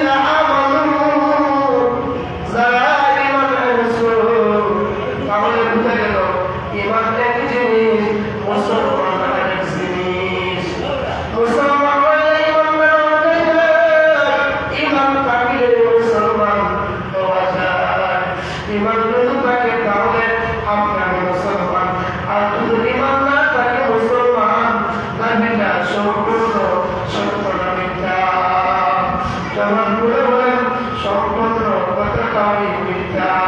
إلى God.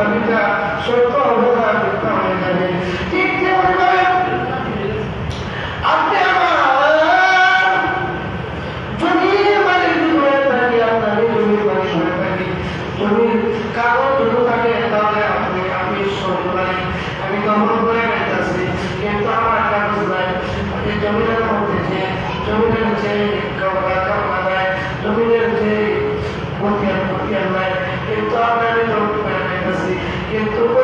দাবিটা সত্য হবে না মিথ্যা হয়ে যাবে তেমনি আপনি আমার জমির মালিক হয়ে থাকি আপনার জমির মালিক হয়ে থাকি। জমির কাগজ যদি থাকে, তাহলে আপনি আপনি সরল মালিক আমি দমন করে গেছি কিন্তু আমার কাগজ নাই। নিচে Y el truco